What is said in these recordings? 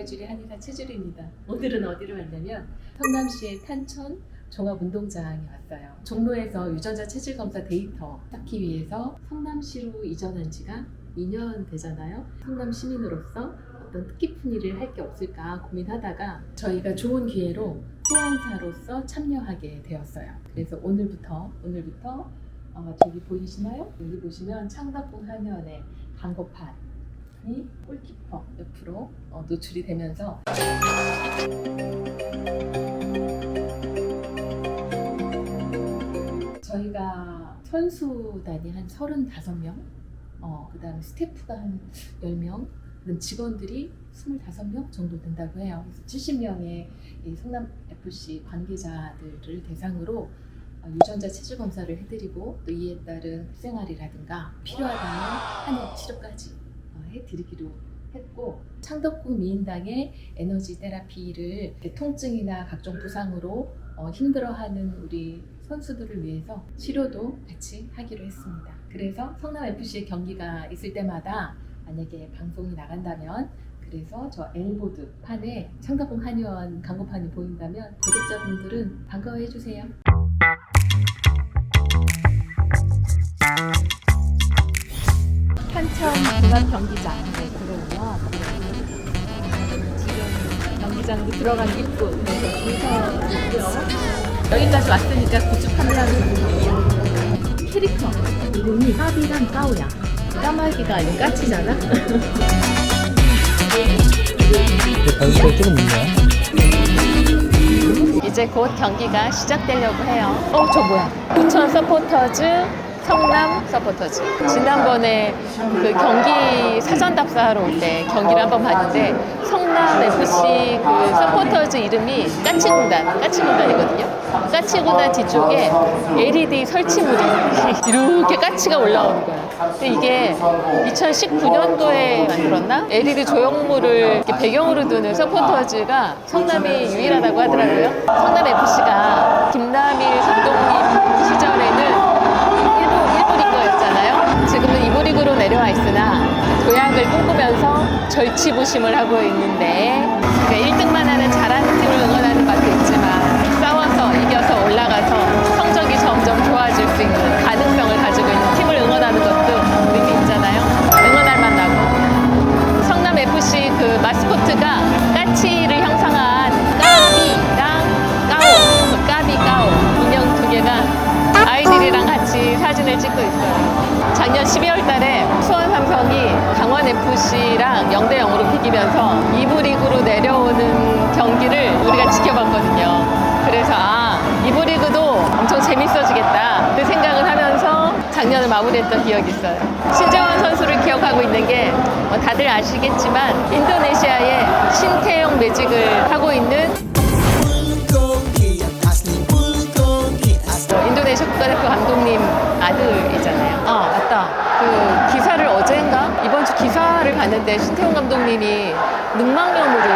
건강해주리 한의사 최주리입니다. 오늘은 어디로 왔냐면 성남시의 탄천 종합운동장에 왔어요. 종로에서 유전자 체질 검사 데이터 쌓기 위해서 성남시로 이전한 지가 2년 되잖아요. 성남 시민으로서 어떤 뜻깊은 일을 할 게 없을까 고민하다가 저희가 좋은 기회로 후원사로서 참여하게 되었어요. 그래서 오늘부터 오늘부터 어, 저기 보이시나요? 여기 보시면 창덕궁 한의원의 광고판 이 골키퍼 옆으로 어, 노출이 되면서 저희가 선수단이 한 35명, 어, 그 다음에 스태프가 한 10명, 그럼 직원들이 25명 정도 된다고 해요. 그래서 70명의 이 성남 FC 관계자들을 대상으로 어, 유전자 체질 검사를 해드리고 또 이에 따른 생활이라든가 필요하다면 한약 치료까지 어, 해드리기로 했고 창덕궁 미인당의 에너지 테라피를 통증이나 각종 부상으로 어, 힘들어하는 우리 선수들을 위해서 치료도 같이 하기로 했습니다. 그래서 성남 FC의 경기가 있을 때마다 만약에 방송이 나간다면 그래서 저 엘보드 판에 창덕궁 한의원 광고판이 보인다면 구독자분들은 반가워해 주세요. 종합 경기장에 들어오면 지금 경기장도 들어간 입구 그래서 줄서 있고요. 여기까지 왔으니까 굿즈 판매하는. 캐릭터 이름이 까비랑 까오야. 까마귀가 아닌 까치잖아. 조금. 이제 곧 경기가 시작되려고 해요. 어, 저 뭐야? 부천 서포터즈, 성남 서포터즈. 지난번에 그 경기 사전 답사하러 올 때 경기를 한번 봤는데 성남 FC 그 서포터즈 이름이 까치군단, 까치군단이거든요. 까치군단 뒤쪽에 LED 설치물이 이렇게 까치가 올라오는 거야. 근데 이게 2019년도에 만들었나? LED 조형물을 이렇게 배경으로 두는 서포터즈가 성남이 유일하다고 하더라고요. 성남 FC가 김남일 감독님 시절에는 리그로 내려와 있으나 도약을 꿈꾸면서 절치부심을 하고 있는데 1등만 하는 잘하는 팀을 응원하는 맛도 있지만 싸워서 이겨서 올라가서 성적이 점점 좋아질 수 있는 0으로 비기면서 2부 리그로 내려오는 경기를 우리가 지켜봤거든요. 그래서 아, 2부 리그도 엄청 재밌어지겠다. 그 생각을 하면서 작년을 마무리했던 기억이 있어요. 신재원 선수를 기억하고 있는 게 뭐 다들 아시겠지만 인도네시아의 신태용 매직을 하고 있는 인도네시아 국가대표 감독님 아들이잖아요. 아 맞다. 그 기사를 어제인가 이번 주 기사를 봤는데 신태용 감독님이 늑막염으로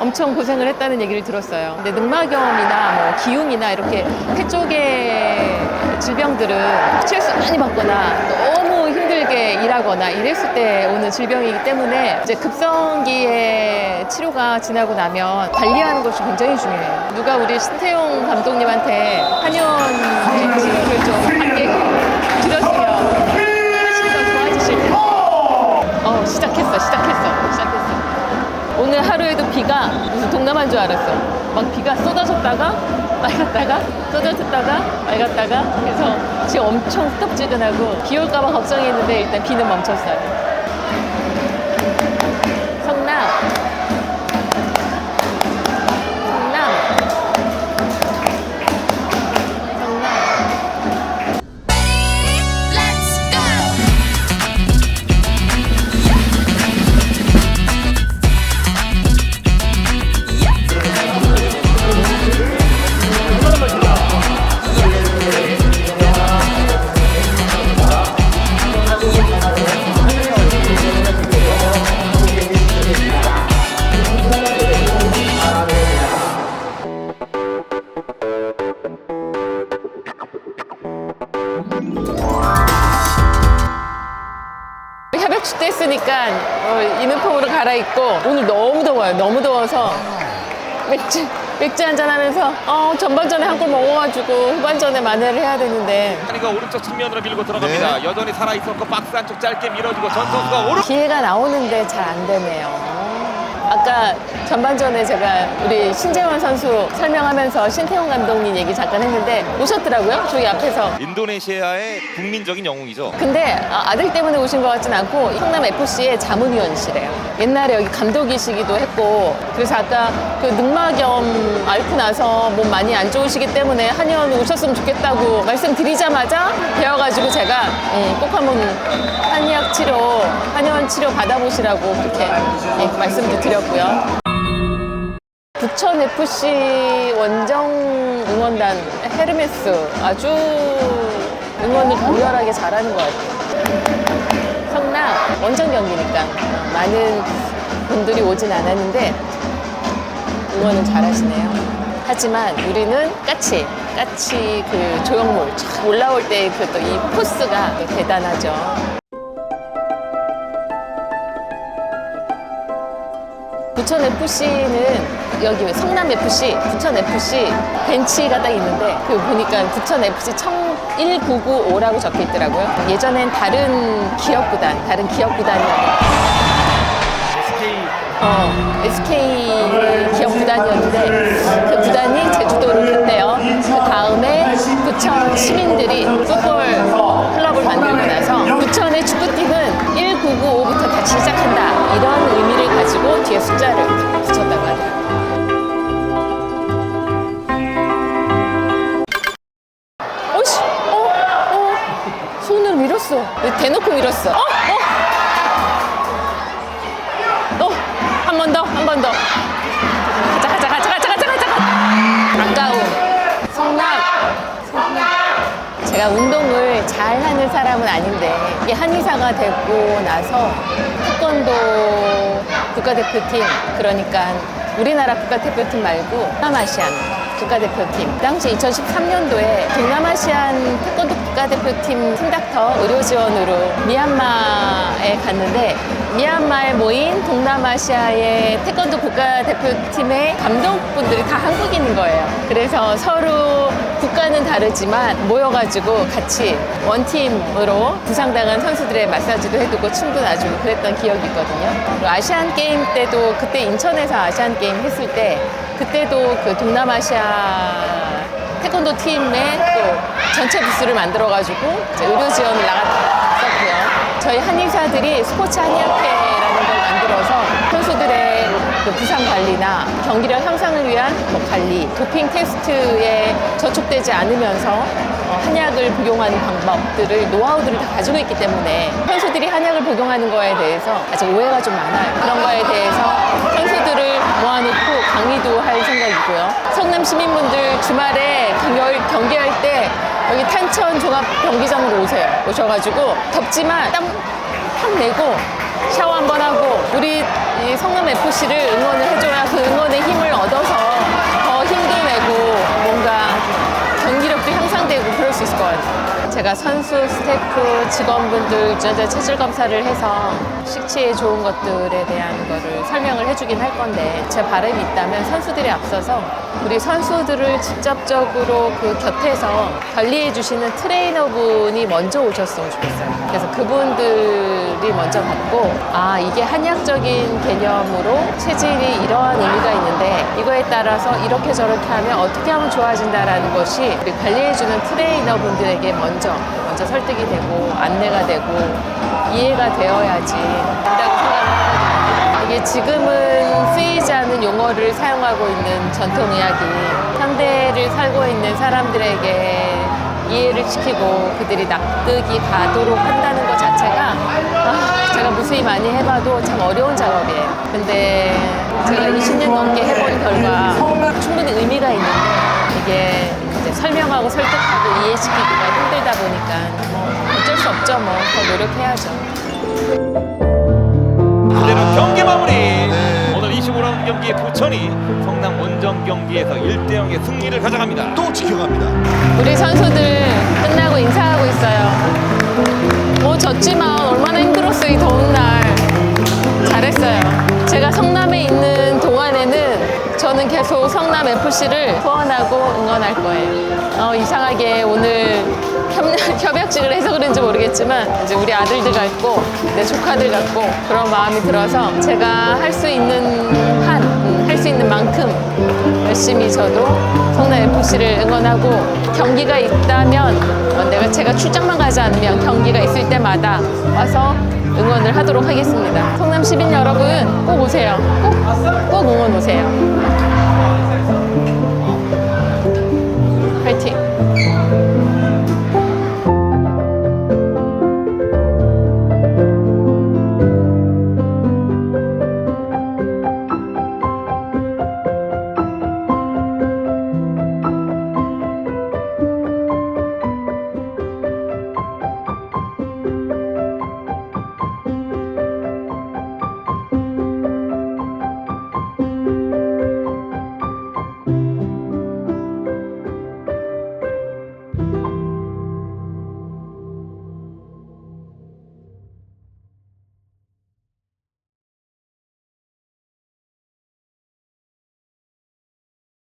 엄청 고생을 했다는 얘기를 들었어요. 근데 늑막염이나 뭐 기흉이나 이렇게 폐 쪽의 질병들은 스트레스 많이 받거나 너무 힘들게 일하거나 이랬을 때 오는 질병이기 때문에 이제 급성기의 치료가 지나고 나면 관리하는 것이 굉장히 중요해요. 누가 우리 신태용 감독님한테 한의원의 치료를 좀 함께 드렸으면 훨씬 더 좋아지실 텐데. 어, 시작했어, 시작했어, 시작했어. 오늘 하루에도 비가 무슨 동남아인 줄 알았어. 막 비가 쏟아졌다가 맑았다가 쏟아졌다가 맑았다가 그래서 지금 엄청 후텁지근하고 비 올까봐 걱정했는데 일단 비는 멈췄어요. 갈아입고 오늘 너무 더워요. 너무 더워서 맥주 맥주 한잔 하면서 어 전반전에 한 골 먹어가지고 후반전에 만회를 해야 되는데 한이가 오른쪽 측면으로 밀고 들어갑니다. 여전히 살아 있었고 박스 안쪽 짧게 밀어주고 전 선수가 오른 기회가 나오는데 잘 안 되네요. 아까 전반전에 제가 우리 신재원 선수 설명하면서 신태용 감독님 얘기 잠깐 했는데 오셨더라고요. 저기 앞에서. 인도네시아의 국민적인 영웅이죠. 근데 아, 아들 때문에 오신 것 같진 않고 성남 FC의 자문위원이시래요. 옛날에 여기 감독이시기도 했고 그래서 아까 그 늑막염 앓고 나서 몸 많이 안 좋으시기 때문에 한의원 오셨으면 좋겠다고 말씀드리자마자 배워가지고 제가 음, 꼭 한번 한의학 치료, 한의원 치료 받아보시라고 그렇게 예, 말씀도 드렸고요. 부천 FC 원정 응원단 헤르메스 아주 응원을 격렬하게 잘하는 것 같아요. 성남 원정 경기니까 많은 분들이 오진 않았는데 응원을 잘하시네요. 하지만 우리는 까치, 까치 그 조형물 쫙 올라올 때 그 또 이 포스가 대단하죠. 부천 FC는 여기 성남 FC, 부천 FC 벤치가 딱 있는데 그 보니까 부천 FC 청 1995라고 적혀 있더라고요. 예전엔 다른 기업 구단, 다른 기업 구단이었는데 어, SK 구단이었는데 그 구단이 제주도를 갔대요. 그 다음에 부천 시민들이 풋볼 클럽을 만들고 나서 부천의 축구팀은 1995부터 다시 시작한다. 이런 의미를 가지고 뒤에 숫자를 붙였다고 하더라고요. 어이씨, 어, 어, 손으로. 대놓고 밀었어. 어, 어. 어, 한번 더, 한 번 더. 제가 운동을 잘 하는 사람은 아닌데 이게 한의사가 되고 나서 태권도 국가대표팀 그러니까 우리나라 국가대표팀 말고 동남아시안 국가대표팀 그 당시 2013년도에 동남아시안 태권도 국가대표팀 팀닥터 의료 지원으로 미얀마에 갔는데 미얀마에 모인 동남아시아의 태권도 국가대표팀의 감독분들이 다 한국인인 거예요. 그래서 서로 국가는 다르지만 모여가지고 같이 원팀으로 부상당한 선수들의 마사지도 해두고 춤도 놔주고 그랬던 기억이 있거든요. 아시안 게임 때도 그때 인천에서 아시안 게임 했을 때 그때도 그 동남아시아 태권도 팀의 또 전체 부스를 만들어가지고 의료 지원을 나갔었고요. 저희 한의사들이 스포츠 한의학회라는 걸 만들어서 선수들의 그 부상 관리나 경기력 향상을 위한 뭐 관리, 도핑 테스트에 저촉되지 않으면서 어, 한약을 복용하는 방법들을 노하우들을 다 가지고 있기 때문에 선수들이 한약을 복용하는 거에 대해서 아직 오해가 좀 많아요. 그런 거에 대해서 선수들을 모아놓고 강의도 할 생각이고요. 성남 시민분들 주말에 경기, 경기 할 때 여기 탄천 종합 경기장으로 오세요. 오셔가지고 덥지만 땀팍 내고 샤워 한번 하고 우리 이 성남 FC를 응원을 해줘야 그 응원의 힘을 얻어서 제가 선수, 스태프, 직원분들 유전자 체질 검사를 해서 식치에 좋은 것들에 대한 거를 설명을 해주긴 할 건데 제 바람이 있다면 선수들이 앞서서 우리 선수들을 직접적으로 그 곁에서 관리해 주시는 트레이너분이 먼저 오셨으면 좋겠어요. 그래서 그분들이 먼저 받고 아 이게 한의학적인 개념으로 체질이 이러한 의미가 있는데 이거에 따라서 이렇게 저렇게 하면 어떻게 하면 좋아진다라는 것이 우리 관리해 주는 트레이너분들에게 먼저 먼저 설득이 되고 안내가 되고 이해가 되어야지 된다고 생각을 하거든요. 이게 지금은 쓰이지 않는 용어를 사용하고 있는 전통의학이 현대를 살고 있는 사람들에게 이해를 시키고 그들이 납득이 가도록 한다는 것 자체가 아, 제가 무수히 많이 해봐도 참 어려운 작업이에요. 근데 제가 20년 넘게 해본 결과 충분히 의미가 있는데 이게 설명하고 설득하고 이해시키기가 힘들다 보니까 뭐 어쩔 수 없죠. 뭐 더 노력해야죠. 이제는 경기 마무리. 오늘 25라운드 경기에 부천이 성남 원정 경기에서 1대 0의 승리를 가져갑니다. 또 지켜갑니다. 우리 선수들 끝나고 인사하고 있어요. 뭐 졌지만 얼마나 힘들었어 이 더운 날. 잘했어요. 제가 성남에 계속 성남 FC를 후원하고 응원할 거예요. 어, 이상하게 오늘 협, 협약식을 해서 그런지 모르겠지만 이제 우리 아들들 같고 내 조카들 같고 그런 마음이 들어서 제가 할 수 있는 한, 음, 할수 있는 만큼 열심히 저도 성남 FC를 응원하고 경기가 있다면 어, 내가 제가 출장만 가지 않으면 경기가 있을 때마다 와서 응원을 하도록 하겠습니다. 성남 시민 여러분 꼭 오세요. 꼭, 꼭 응원 오세요.